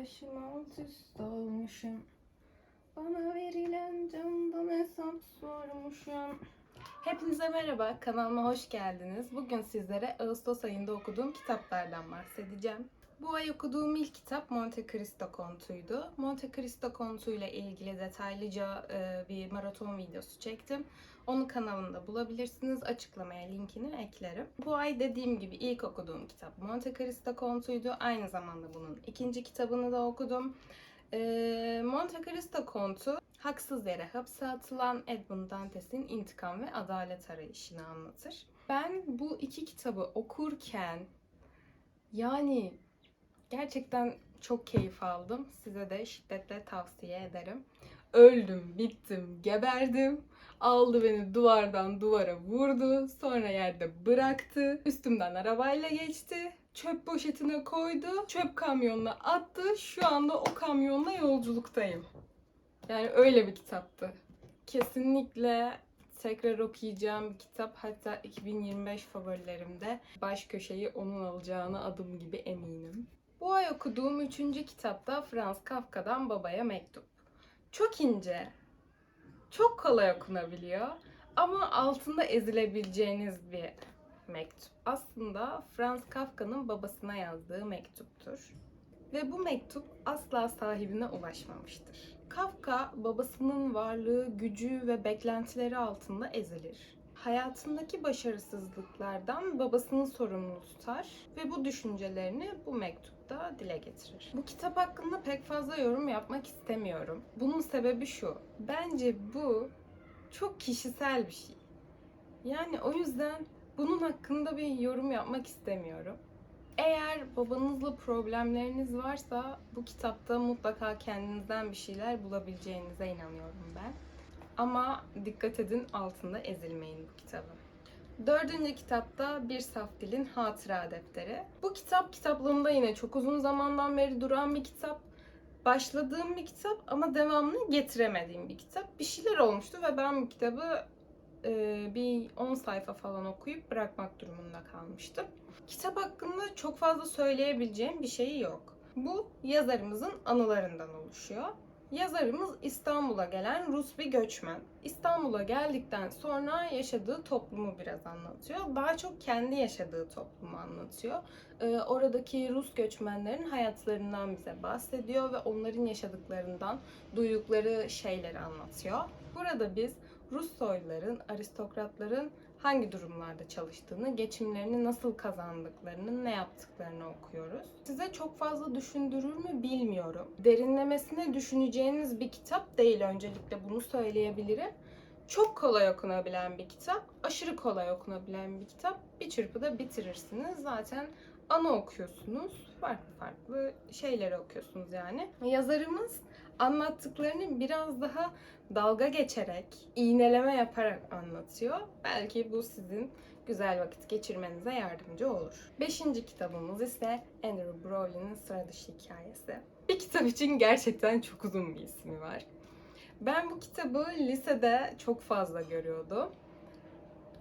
başım alt üst olmuşum. Bana verilen candan hesap sormuşum. Hepinize merhaba, kanalıma hoş geldiniz. Bugün sizlere Ağustos ayında okuduğum kitaplardan bahsedeceğim. Bu ay okuduğum ilk kitap Monte Cristo Kontu'ydu. Monte Cristo Kontu ile ilgili detaylıca e, bir maraton videosu çektim. Onu kanalımda bulabilirsiniz. Açıklamaya linkini eklerim. Bu ay dediğim gibi ilk okuduğum kitap Monte Cristo Kontu'ydu. Aynı zamanda bunun ikinci kitabını da okudum. E, Monte Cristo Kontu haksız yere hapse atılan Edmund Dantes'in intikam ve adalet arayışını anlatır. Ben bu iki kitabı okurken yani gerçekten çok keyif aldım. Size de şiddetle tavsiye ederim. Öldüm, bittim, geberdim. Aldı beni duvardan duvara vurdu. Sonra yerde bıraktı. Üstümden arabayla geçti. Çöp poşetine koydu. Çöp kamyonuna attı. Şu anda o kamyonla yolculuktayım. Yani öyle bir kitaptı. Kesinlikle tekrar okuyacağım bir kitap. Hatta 2025 favorilerimde baş köşeyi onun alacağına adım gibi eminim. Bu ay okuduğum üçüncü kitap da Franz Kafka'dan Babaya Mektup. Çok ince, çok kolay okunabiliyor ama altında ezilebileceğiniz bir mektup. Aslında Franz Kafka'nın babasına yazdığı mektuptur. Ve bu mektup asla sahibine ulaşmamıştır. Kafka babasının varlığı, gücü ve beklentileri altında ezilir. Hayatındaki başarısızlıklardan babasını sorumlu tutar ve bu düşüncelerini bu mektupta dile getirir. Bu kitap hakkında pek fazla yorum yapmak istemiyorum. Bunun sebebi şu. Bence bu çok kişisel bir şey. Yani o yüzden bunun hakkında bir yorum yapmak istemiyorum. Eğer babanızla problemleriniz varsa bu kitapta mutlaka kendinizden bir şeyler bulabileceğinize inanıyorum ben. Ama dikkat edin altında ezilmeyin bu kitabın. Dördüncü kitapta Bir Saf Dilin Hatıra Defteri. Bu kitap kitaplığımda yine çok uzun zamandan beri duran bir kitap. Başladığım bir kitap ama devamını getiremediğim bir kitap. Bir şeyler olmuştu ve ben bu kitabı e, bir 10 sayfa falan okuyup bırakmak durumunda kalmıştım. Kitap hakkında çok fazla söyleyebileceğim bir şey yok. Bu yazarımızın anılarından oluşuyor. Yazarımız İstanbul'a gelen Rus bir göçmen. İstanbul'a geldikten sonra yaşadığı toplumu biraz anlatıyor. Daha çok kendi yaşadığı toplumu anlatıyor. Ee, oradaki Rus göçmenlerin hayatlarından bize bahsediyor ve onların yaşadıklarından duydukları şeyleri anlatıyor. Burada biz Rus soyluların, aristokratların hangi durumlarda çalıştığını, geçimlerini nasıl kazandıklarını, ne yaptıklarını okuyoruz. Size çok fazla düşündürür mü bilmiyorum. Derinlemesine düşüneceğiniz bir kitap değil öncelikle bunu söyleyebilirim. Çok kolay okunabilen bir kitap, aşırı kolay okunabilen bir kitap. Bir çırpıda bitirirsiniz. Zaten ana okuyorsunuz. Farklı farklı şeyleri okuyorsunuz yani. Yazarımız anlattıklarını biraz daha dalga geçerek, iğneleme yaparak anlatıyor. Belki bu sizin güzel vakit geçirmenize yardımcı olur. Beşinci kitabımız ise Andrew Brolly'nin Sıra Dışı Hikayesi. Bir kitap için gerçekten çok uzun bir ismi var. Ben bu kitabı lisede çok fazla görüyordum.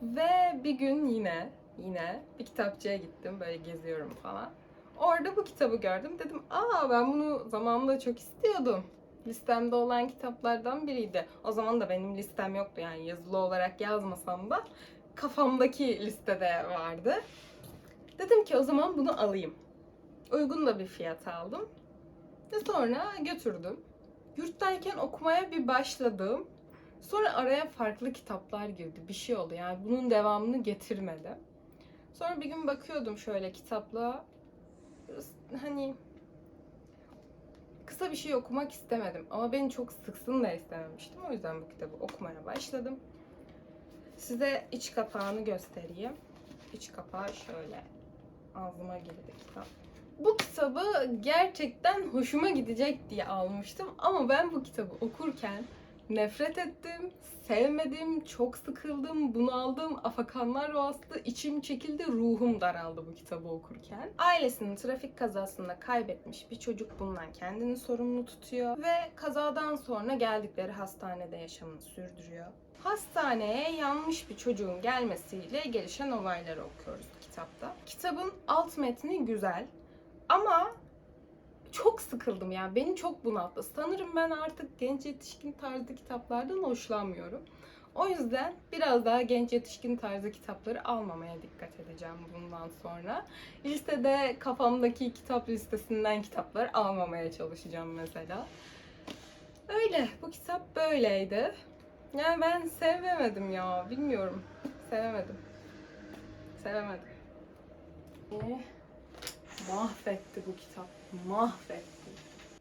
Ve bir gün yine yine bir kitapçıya gittim böyle geziyorum falan. Orada bu kitabı gördüm. Dedim aa ben bunu zamanında çok istiyordum. Listemde olan kitaplardan biriydi. O zaman da benim listem yoktu yani yazılı olarak yazmasam da kafamdaki listede vardı. Dedim ki o zaman bunu alayım. Uygun da bir fiyata aldım. Ve sonra götürdüm. Yurttayken okumaya bir başladım. Sonra araya farklı kitaplar girdi. Bir şey oldu yani bunun devamını getirmedi. Sonra bir gün bakıyordum şöyle kitapla. Hani kısa bir şey okumak istemedim. Ama beni çok sıksın da istememiştim. O yüzden bu kitabı okumaya başladım. Size iç kapağını göstereyim. İç kapağı şöyle. Ağzıma girdi kitap. Bu kitabı gerçekten hoşuma gidecek diye almıştım. Ama ben bu kitabı okurken nefret ettim, sevmedim, çok sıkıldım, bunaldım, afakanlar bastı, içim çekildi, ruhum daraldı bu kitabı okurken. Ailesini trafik kazasında kaybetmiş bir çocuk bundan kendini sorumlu tutuyor ve kazadan sonra geldikleri hastanede yaşamını sürdürüyor. Hastaneye yanmış bir çocuğun gelmesiyle gelişen olayları okuyoruz kitapta. Kitabın alt metni güzel ama çok sıkıldım yani. Beni çok bunalttı. Sanırım ben artık genç yetişkin tarzı kitaplardan hoşlanmıyorum. O yüzden biraz daha genç yetişkin tarzı kitapları almamaya dikkat edeceğim bundan sonra. Listede kafamdaki kitap listesinden kitaplar almamaya çalışacağım mesela. Öyle. Bu kitap böyleydi. Yani ben sevemedim ya. Bilmiyorum. Sevemedim. Sevemedim. Ee, mahvetti bu kitap. Mahvetti.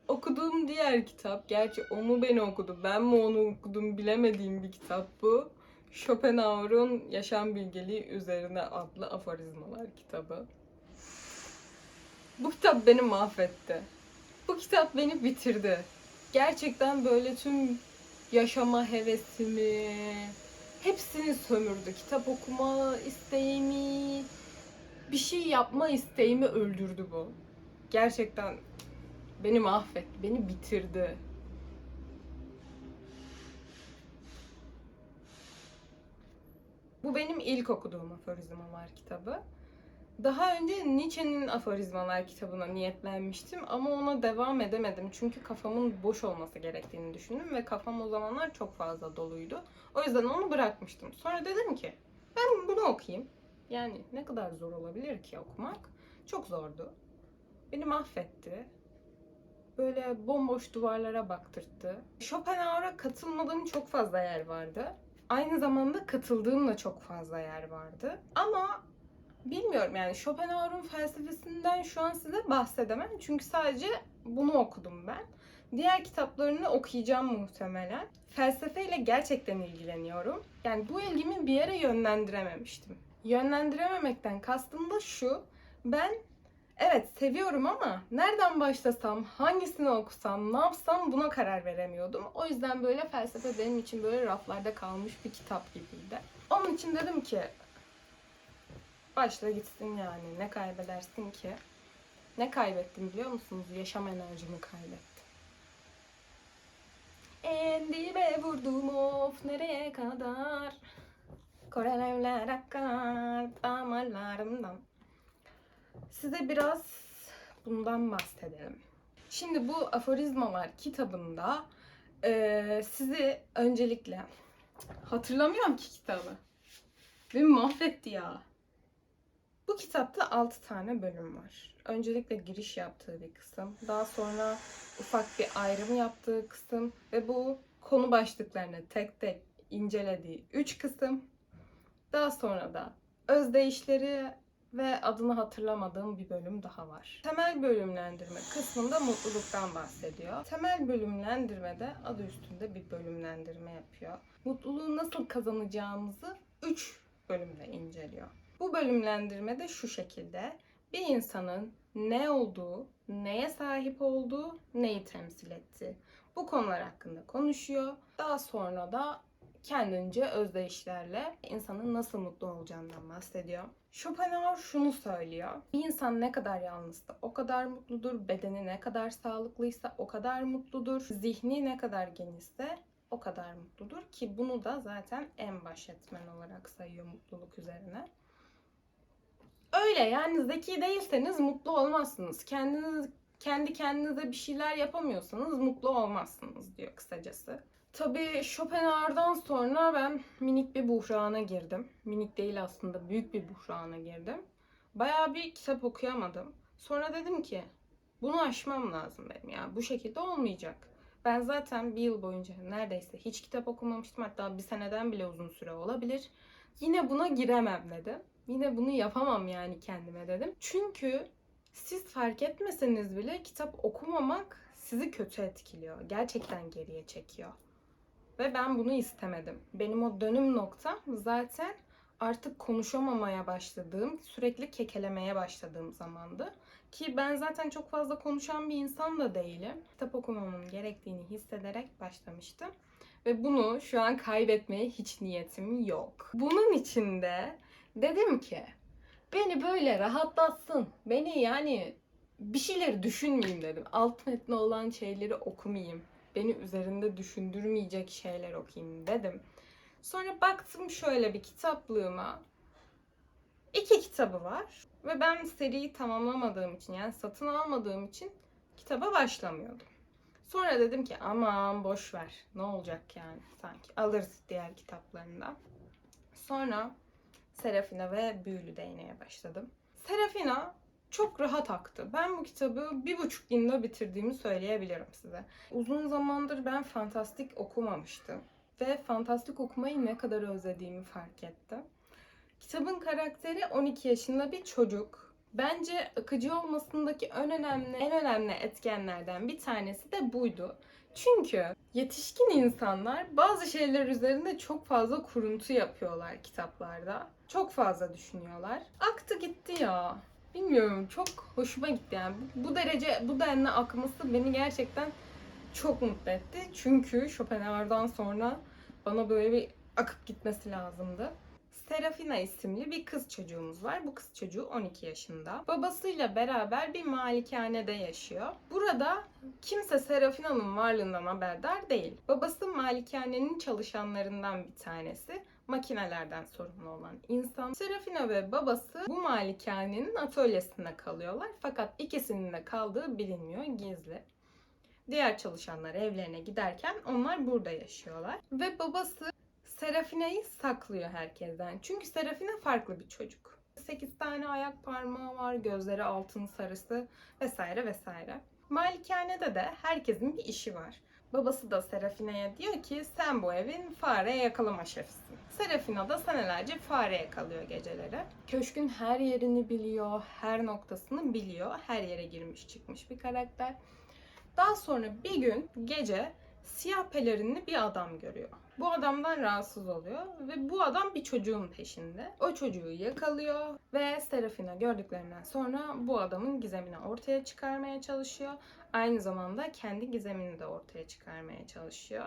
Okuduğum diğer kitap, gerçi o mu beni okudu, ben mi onu okudum bilemediğim bir kitap bu. Schopenhauer'un Yaşam Bilgeliği Üzerine adlı aforizmalar kitabı. Bu kitap beni mahvetti. Bu kitap beni bitirdi. Gerçekten böyle tüm yaşama hevesimi, hepsini sömürdü. Kitap okuma isteğimi, bir şey yapma isteğimi öldürdü bu. Gerçekten beni mahvetti, beni bitirdi. Bu benim ilk okuduğum aforizmalar kitabı. Daha önce Nietzsche'nin aforizmalar kitabına niyetlenmiştim ama ona devam edemedim. Çünkü kafamın boş olması gerektiğini düşündüm ve kafam o zamanlar çok fazla doluydu. O yüzden onu bırakmıştım. Sonra dedim ki ben bunu okuyayım. Yani ne kadar zor olabilir ki okumak? Çok zordu. Beni mahvetti. Böyle bomboş duvarlara baktırttı. Schopenhauer'a katılmadığım çok fazla yer vardı. Aynı zamanda katıldığım da çok fazla yer vardı. Ama bilmiyorum yani Schopenhauer'un felsefesinden şu an size bahsedemem. Çünkü sadece bunu okudum ben. Diğer kitaplarını okuyacağım muhtemelen. Felsefeyle gerçekten ilgileniyorum. Yani bu ilgimi bir yere yönlendirememiştim. Yönlendirememekten kastım da şu. Ben evet seviyorum ama nereden başlasam, hangisini okusam, ne yapsam buna karar veremiyordum. O yüzden böyle felsefe benim için böyle raflarda kalmış bir kitap gibiydi. Onun için dedim ki başla gitsin yani ne kaybedersin ki? Ne kaybettim biliyor musunuz? Yaşam enerjimi kaybettim. En vurdum of nereye kadar? Korelevler akar damarlarımdan. Size biraz bundan bahsedelim. Şimdi bu aforizmalar kitabında eee, sizi öncelikle hatırlamıyorum ki kitabı. Beni mahvetti ya. Bu kitapta 6 tane bölüm var. Öncelikle giriş yaptığı bir kısım. Daha sonra ufak bir ayrımı yaptığı kısım. Ve bu konu başlıklarını tek tek incelediği 3 kısım. Daha sonra da özdeyişleri ve adını hatırlamadığım bir bölüm daha var. Temel bölümlendirme kısmında mutluluktan bahsediyor. Temel bölümlendirmede adı üstünde bir bölümlendirme yapıyor. Mutluluğu nasıl kazanacağımızı 3 bölümde inceliyor. Bu bölümlendirme de şu şekilde. Bir insanın ne olduğu, neye sahip olduğu, neyi temsil ettiği. Bu konular hakkında konuşuyor. Daha sonra da kendince özdeyişlerle insanın nasıl mutlu olacağından bahsediyor. Schopenhauer şunu söylüyor. Bir insan ne kadar yalnızsa o kadar mutludur. Bedeni ne kadar sağlıklıysa o kadar mutludur. Zihni ne kadar genişse o kadar mutludur ki bunu da zaten en baş etmen olarak sayıyor mutluluk üzerine. Öyle yani zeki değilseniz mutlu olmazsınız. Kendiniz kendi kendinize bir şeyler yapamıyorsanız mutlu olmazsınız diyor kısacası. Tabii Schopenhauer'dan sonra ben minik bir buhrana girdim. Minik değil aslında büyük bir buhrana girdim. Bayağı bir kitap okuyamadım. Sonra dedim ki bunu aşmam lazım benim ya. Bu şekilde olmayacak. Ben zaten bir yıl boyunca neredeyse hiç kitap okumamıştım. Hatta bir seneden bile uzun süre olabilir. Yine buna giremem dedim. Yine bunu yapamam yani kendime dedim. Çünkü siz fark etmeseniz bile kitap okumamak sizi kötü etkiliyor. Gerçekten geriye çekiyor. Ve ben bunu istemedim. Benim o dönüm noktam zaten artık konuşamamaya başladığım, sürekli kekelemeye başladığım zamandı. Ki ben zaten çok fazla konuşan bir insan da değilim. Kitap okumamın gerektiğini hissederek başlamıştım. Ve bunu şu an kaybetmeye hiç niyetim yok. Bunun için de dedim ki beni böyle rahatlatsın. Beni yani bir şeyleri düşünmeyeyim dedim. Alt metni olan şeyleri okumayayım. Beni üzerinde düşündürmeyecek şeyler okuyayım dedim. Sonra baktım şöyle bir kitaplığıma. İki kitabı var. Ve ben seriyi tamamlamadığım için yani satın almadığım için kitaba başlamıyordum. Sonra dedim ki aman boş ver. Ne olacak yani sanki. Alırız diğer kitaplarından. Sonra Serafina ve Büyülü Değneğe başladım. Serafina çok rahat aktı. Ben bu kitabı bir buçuk günde bitirdiğimi söyleyebilirim size. Uzun zamandır ben fantastik okumamıştım. Ve fantastik okumayı ne kadar özlediğimi fark ettim. Kitabın karakteri 12 yaşında bir çocuk. Bence akıcı olmasındaki en önemli en önemli etkenlerden bir tanesi de buydu. Çünkü yetişkin insanlar bazı şeyler üzerinde çok fazla kuruntu yapıyorlar kitaplarda. Çok fazla düşünüyorlar. Aktı gitti ya. Bilmiyorum çok hoşuma gitti yani. Bu, derece bu denli akması beni gerçekten çok mutlu etti. Çünkü Schopenhauer'dan sonra bana böyle bir akıp gitmesi lazımdı. Serafina isimli bir kız çocuğumuz var. Bu kız çocuğu 12 yaşında. Babasıyla beraber bir malikanede yaşıyor. Burada kimse Serafina'nın varlığından haberdar değil. Babası malikanenin çalışanlarından bir tanesi. Makinelerden sorumlu olan insan. Serafina ve babası bu malikanenin atölyesinde kalıyorlar. Fakat ikisinin de kaldığı bilinmiyor, gizli. Diğer çalışanlar evlerine giderken onlar burada yaşıyorlar. Ve babası Serafina'yı saklıyor herkesten. Çünkü Serafina farklı bir çocuk. 8 tane ayak parmağı var, gözleri altın sarısı vesaire vesaire. Malikanede de herkesin bir işi var. Babası da Serafina'ya diyor ki sen bu evin fare yakalama şefisin. Serafina da senelerce fare yakalıyor geceleri. Köşkün her yerini biliyor, her noktasını biliyor. Her yere girmiş çıkmış bir karakter. Daha sonra bir gün gece siyah pelerinli bir adam görüyor. Bu adamdan rahatsız oluyor ve bu adam bir çocuğun peşinde. O çocuğu yakalıyor ve Serafina gördüklerinden sonra bu adamın gizemini ortaya çıkarmaya çalışıyor. Aynı zamanda kendi gizemini de ortaya çıkarmaya çalışıyor.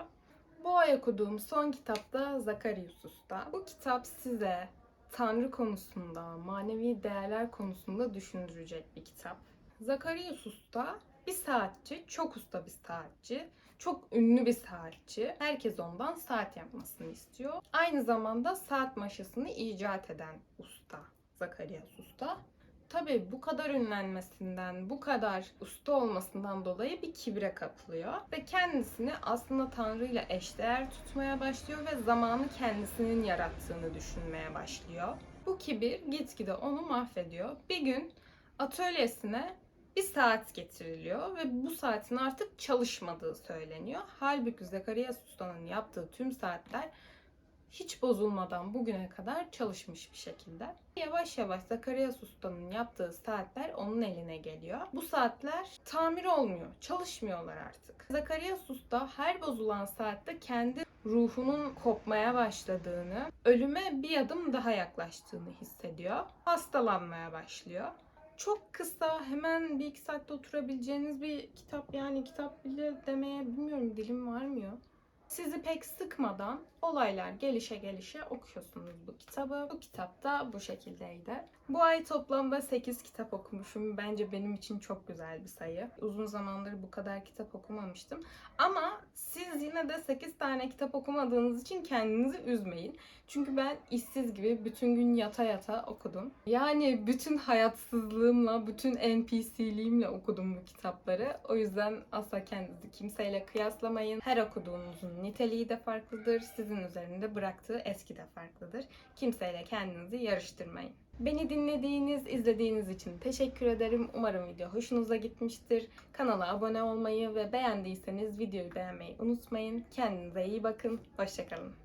Bu ay okuduğum son kitap da Zakarius. Bu kitap size Tanrı konusunda, manevi değerler konusunda düşündürecek bir kitap. Zakarius Usta bir saatçi, çok usta bir saatçi. Çok ünlü bir saatçi. Herkes ondan saat yapmasını istiyor. Aynı zamanda saat maşasını icat eden usta. Zakarias Usta. Tabii bu kadar ünlenmesinden, bu kadar usta olmasından dolayı bir kibre kapılıyor. Ve kendisini aslında Tanrı ile eşdeğer tutmaya başlıyor ve zamanı kendisinin yarattığını düşünmeye başlıyor. Bu kibir gitgide onu mahvediyor. Bir gün atölyesine bir saat getiriliyor ve bu saatin artık çalışmadığı söyleniyor. Halbuki Zekariya Usta'nın yaptığı tüm saatler hiç bozulmadan bugüne kadar çalışmış bir şekilde. Yavaş yavaş Zekariya Usta'nın yaptığı saatler onun eline geliyor. Bu saatler tamir olmuyor, çalışmıyorlar artık. Zekariya Usta her bozulan saatte kendi ruhunun kopmaya başladığını, ölüme bir adım daha yaklaştığını hissediyor. Hastalanmaya başlıyor çok kısa hemen bir iki saatte oturabileceğiniz bir kitap yani kitap bile demeye bilmiyorum dilim varmıyor. Sizi pek sıkmadan olaylar gelişe gelişe okuyorsunuz bu kitabı. Bu kitap da bu şekildeydi. Bu ay toplamda 8 kitap okumuşum. Bence benim için çok güzel bir sayı. Uzun zamandır bu kadar kitap okumamıştım. Ama siz yine de 8 tane kitap okumadığınız için kendinizi üzmeyin. Çünkü ben işsiz gibi bütün gün yata yata okudum. Yani bütün hayatsızlığımla, bütün NPC'liğimle okudum bu kitapları. O yüzden asla kendinizi kimseyle kıyaslamayın. Her okuduğunuzun niteliği de farklıdır. Sizin üzerinde bıraktığı eski de farklıdır. Kimseyle kendinizi yarıştırmayın. Beni dinlediğiniz, izlediğiniz için teşekkür ederim. Umarım video hoşunuza gitmiştir. Kanala abone olmayı ve beğendiyseniz videoyu beğenmeyi unutmayın. Kendinize iyi bakın. Hoşçakalın.